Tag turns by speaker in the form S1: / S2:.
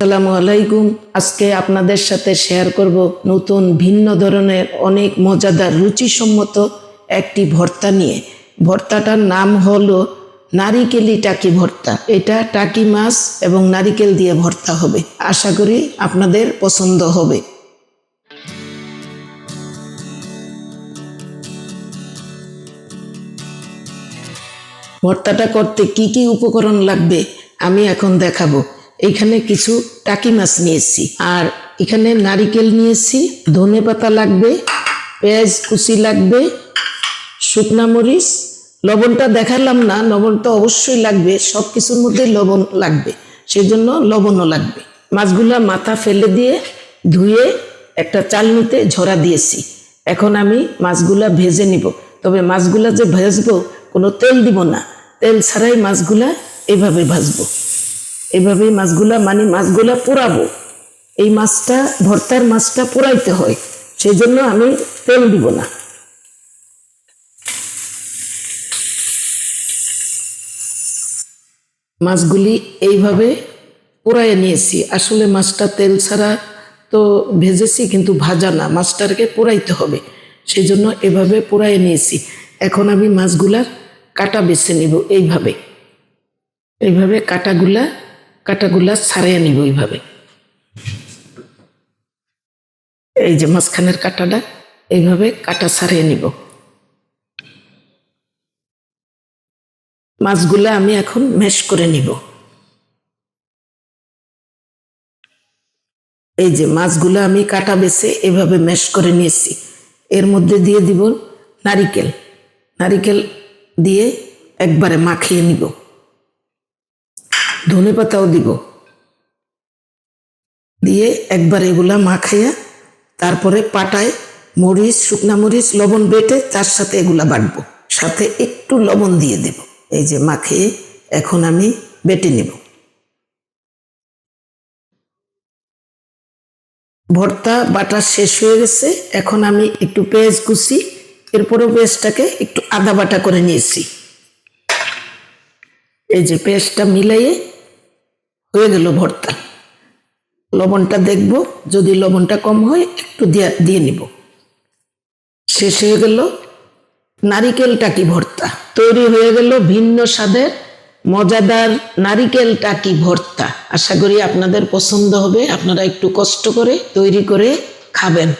S1: আসসালামু আলাইকুম। আজকে আপনাদের সাথে শেয়ার করব নতুন ভিন্ন ধরনের অনেক মজাদার রুচিসম্মত একটি ভর্তা নিয়ে। ভর্তাটার নাম হলো নারিকেলি টাকি ভর্তা। এটা টাকি মাছ এবং নারিকেল দিয়ে ভর্তা হবে। আশা করি আপনাদের পছন্দ হবে। ভর্তাটা করতে কি কি উপকরণ লাগবে আমি এখন দেখাবো। এখানে কিছু টাকি মাছ নিয়েছি। আর এখানে নারিকেল নিয়েছি, ধনে পাতা লাগবে, পেঁয়াজ কুচি লাগবে, শুকনা মরিচ। লবণটা দেখালাম না, লবণটা অবশ্যই লাগবে সব কিছুর মধ্যে লবণ লাগবে, সেজন্য লবণও লাগবে। মাছগুলা মাথা ফেলে দিয়ে ধুয়ে একটা চালনিতে ঝরা দিয়েছি। এখন আমি মাছগুলা ভেজে নিব। তবে মাছগুলা যে ভেজবো, কোনো তেল দিব না। তেল ছাড়াই মাছগুলা এভাবে ভাজবো। এভাবে মাছগুলা মানে মাছগুলা পোড়াবো এই মাছটা, ভর্তার মাছটা পোড়াইতে হয়। সেই জন্য আমি তেল দিব না। মাছগুলি এইভাবে পোড়ায় নিয়েছি। আসলে মাছটা তেল ছাড়া তো ভেজেছি, কিন্তু ভাজা না। মাছটাকে পোড়াইতে হবে। সেই জন্য এভাবে পোড়ায় নিয়েছি। এখন আমি মাছগুলার কাটা বেছে নিব এইভাবে। এইভাবে কাটাগুলা কাটাগুলা ছাড়িয়ে নিব এইভাবে। এই যে মাঝখানের কাটাটা, এইভাবে কাটা ছাড়িয়ে নিব। মাছগুলা আমি এখন ম্যাশ করে নিব। এই যে মাছগুলো আমি কাটা বেছে এভাবে ম্যাশ করে নিয়েছি। এর মধ্যে দিয়ে দিব নারিকেল। নারিকেল দিয়ে একবারে মাখিয়ে নিব। ধনে পাতাও দিব। দিয়ে একবার এগুলা মাখাইয়া তারপরে পাটায় মরিচ, শুকনা মরিচ, লবণ বেটে তার সাথে এগুলা বাটবো। সাথে একটু লবণ দিয়ে দেব। এই যে মাখিয়ে এখন আমি বেটে নেব। ভর্তা, বাটা শেষ হয়ে গেছে। এখন আমি একটু পেঁয়াজ কুচি, এরপরেও পেঁয়াজটাকে একটু আদা বাটা করে নিয়েছি। এই যে পেঁয়াজটা মিলাইয়ে হয়ে গেল ভর্তা। লবণটা দেখব, যদি লবণটা কম হয়, একটু দিয়ে দিয়ে নিব। শেষ হয়ে গেল নারিকেল টাকি ভর্তা। তৈরি হয়ে গেল ভিন্ন স্বাদের, মজাদার নারিকেল টাকি ভর্তা। আশা করি আপনাদের পছন্দ হবে, আপনারা একটু কষ্ট করে তৈরি করে খাবেন।